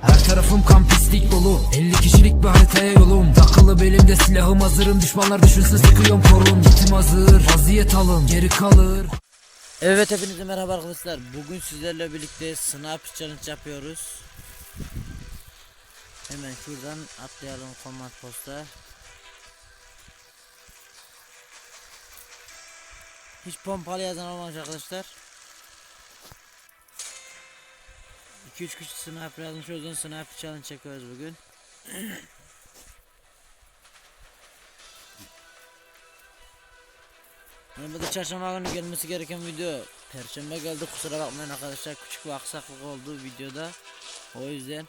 Her tarafım kan dolu 50 kişilik bir haritaya yolum Takılı belimde silahım hazırım Düşmanlar düşünsün sıkıyorum korun Gitim hazır Vaziyet alın Geri kalır Evet hepinize merhaba arkadaşlar. Bugün sizlerle birlikte sniper challenge yapıyoruz. Hemen şuradan atlayalım command posta. Hiç pompalı yazan olmamış arkadaşlar. 2-3 kişi sniper yazmış o yüzden sniper challenge çekiyoruz bugün. Normalde çarşamba günü gelmesi gereken video. Perşembe geldi kusura bakmayın arkadaşlar. Küçük bir aksaklık oldu videoda. O yüzden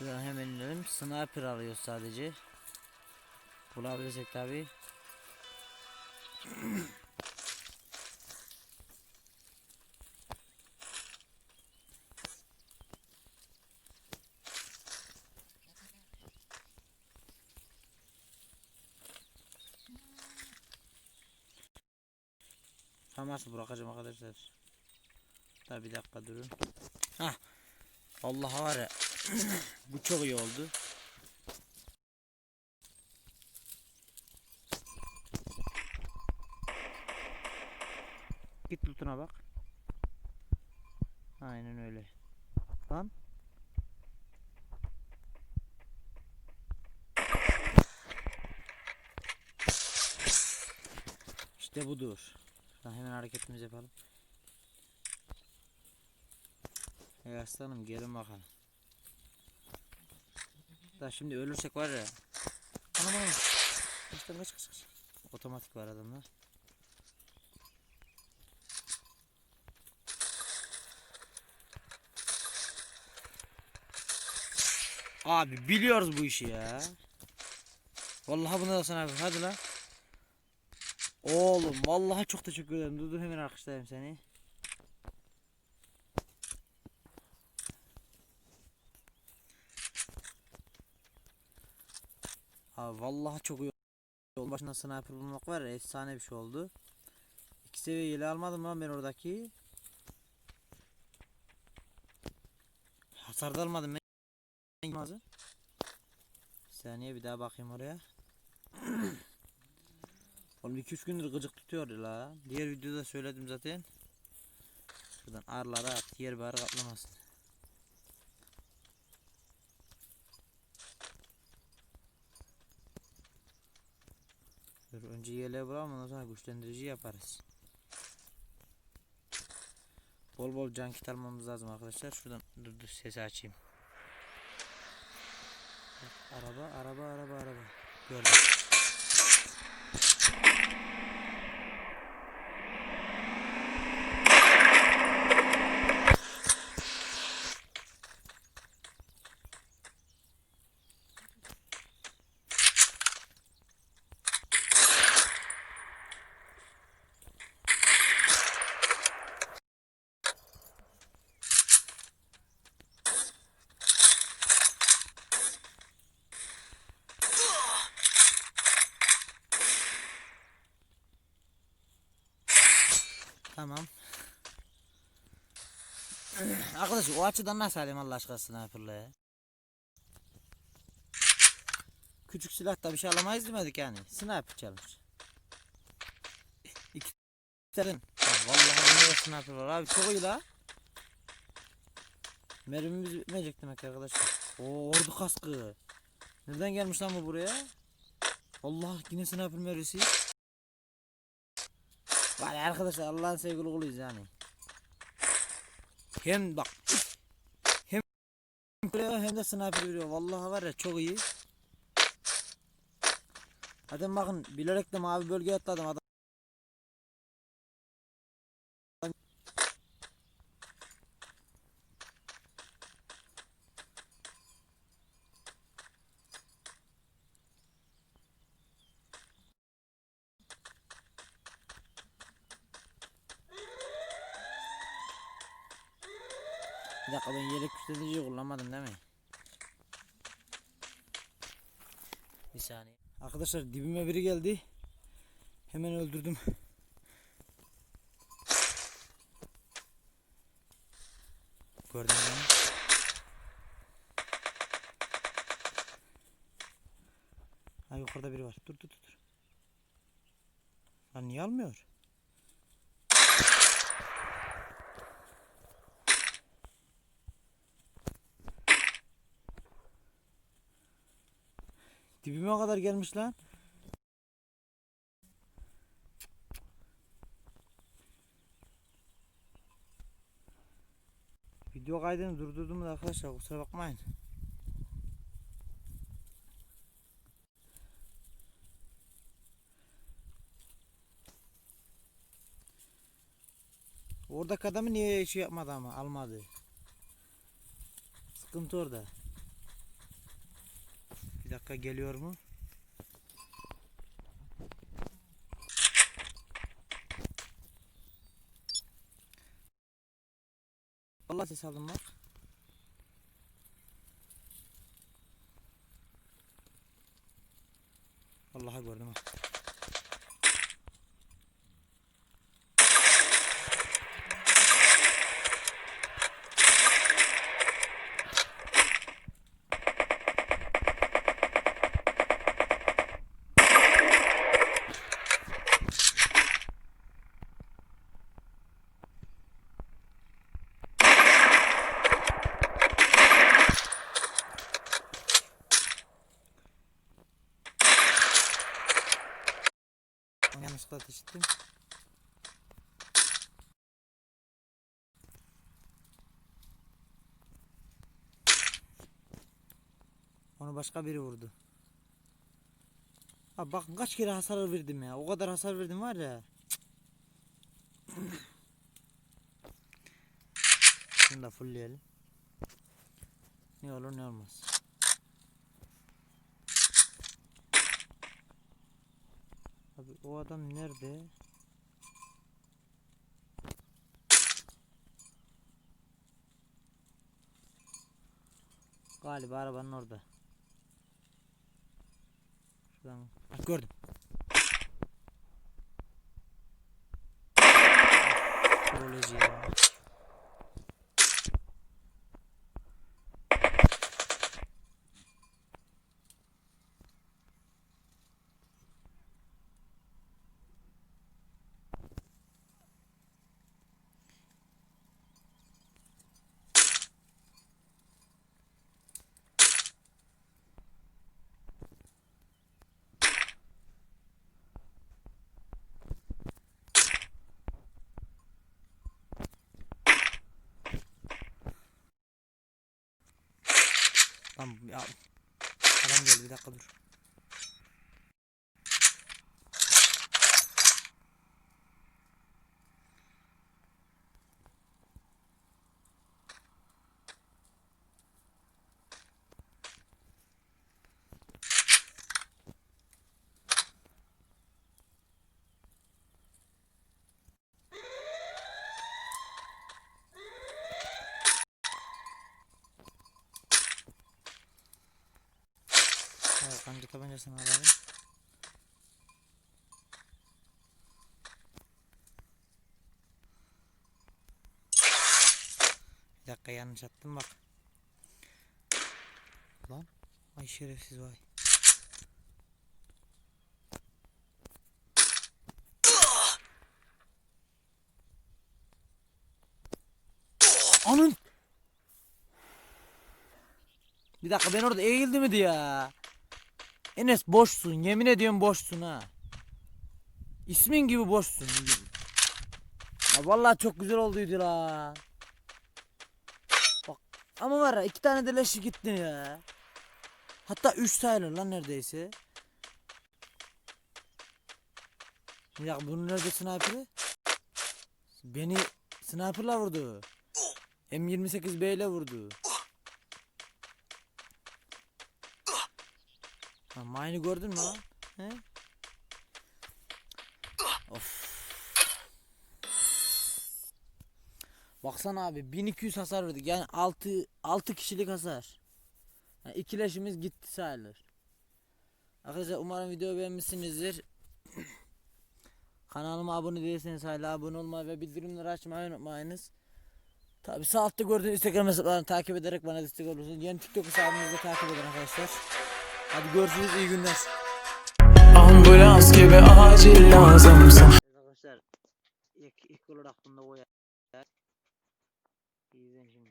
Şuradan hemen inelim. Sniper arıyor sadece. Bulabilirsek tabi Faması bırakacağım arkadaşlar. Tabi bir dakika durun. Hah. Allah var ya Bu çok iyi oldu. Git lootuna bak. Aynen öyle. Lan. İşte budur Şuradan hemen hareketimizi yapalım. Ey aslanım gelin bakalım. Da şimdi ölürsek var ya. Anam anam. Kaçtım kaç kaç kaç. Otomatik var adamda Abi biliyoruz bu işi ya. Vallahi bunu da sana abi hadi lan Oğlum vallahi çok teşekkür ederim. Dur dur hemen alkışlayayım seni. Abi vallahi çok iyi oldu. Başına sniper bulmak var ya efsane bir şey oldu. İki seviye yeli almadım lan ben oradaki. Hasar da almadım ben. Bir saniye bir daha bakayım oraya. Oğlum 2-3 gündür gıcık tutuyor la. Diğer videoda söyledim zaten. Şuradan arlara at. Bir arı kaplamasın. Dur önce yeleğe bırakalım ondan sonra güçlendirici yaparız. Bol bol can kit almamız lazım arkadaşlar. Şuradan dur dur sesi açayım. Araba araba araba araba. Gördüm. Tamam. Arkadaş o açıdan nasıl alayım Allah aşkına sniper'la ya? Küçük silahta bir şey alamayız demedik yani. Sniper challenge. İki tane. Vallahi da sniper var abi çok iyi la. Mermimiz bitmeyecek demek arkadaşlar. Oo ordu kaskı. Nereden gelmiş lan bu buraya? Allah yine sniper mermisi. Var arkadaşlar Allah'ın sevgili kuluyuz yani. Hem bak hem vuruyor hem de sniper veriyor. Vallahi var ya çok iyi. Hadi bakın bilerek de mavi bölgeye atladım adam. Bir dakika ben yelek güçleniciyi kullanmadım değil mi? Bir saniye. Arkadaşlar dibime biri geldi. Hemen öldürdüm. Gördün mü? Ha yukarıda biri var. Dur dur dur. Lan niye almıyor? Dibime kadar gelmiş lan. Video kaydını durdurdum da arkadaşlar kusura bakmayın. Oradaki adamı niye şey yapmadı ama almadı. Sıkıntı orada. Bir dakika geliyor mu? Allah ses aldım bak. Vallahi gördüm ha. Ettim. Onu başka biri vurdu. Abi bakın kaç kere hasar verdim ya. O kadar hasar verdim var ya. Şunu da fullleyelim. Ne olur ne olmaz. Abi o adam nerede? Galiba arabanın orada. Şuradan. Gördüm. Troleci ya. Tamam ya. Adam geldi bir dakika dur. Evet, kanca tabancasını alalım. Bir dakika yanlış attım bak. Lan. Ay şerefsiz vay. Anın. Bir dakika ben orada eğildi miydi ya? Enes boşsun yemin ediyorum boşsun ha. İsmin gibi boşsun. Ya vallahi çok güzel olduydu la. Bak ama var ya iki tane de leşi gitti ya. Hatta üç sayılır lan neredeyse. Ya bunun nerede sniper'ı? Beni sniper'la vurdu. M28B ile vurdu. Ha, mine'ı gördün mü lan? He? Of. Baksana abi 1200 hasar verdik. Yani 6 6 kişilik hasar. Yani ikileşimiz gitti sayılır. Arkadaşlar umarım videoyu beğenmişsinizdir. Kanalıma abone değilseniz hala abone olmayı ve bildirimleri açmayı unutmayınız. Tabi sağ altta gördüğünüz Instagram hesaplarını takip ederek bana destek olursunuz. Yeni TikTok hesabımızı takip edin arkadaşlar. Hadi görüşürüz iyi günler. Ambulans gibi acil lazımsın Arkadaşlar ilk, ilk olarak bunda o İzleyin şimdi.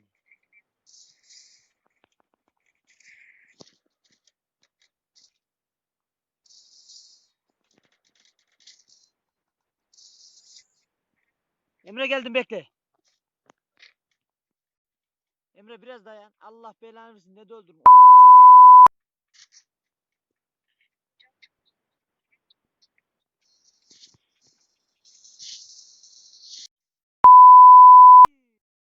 Emre geldim bekle. Emre biraz dayan. Allah belanı versin. Ne de öldürme.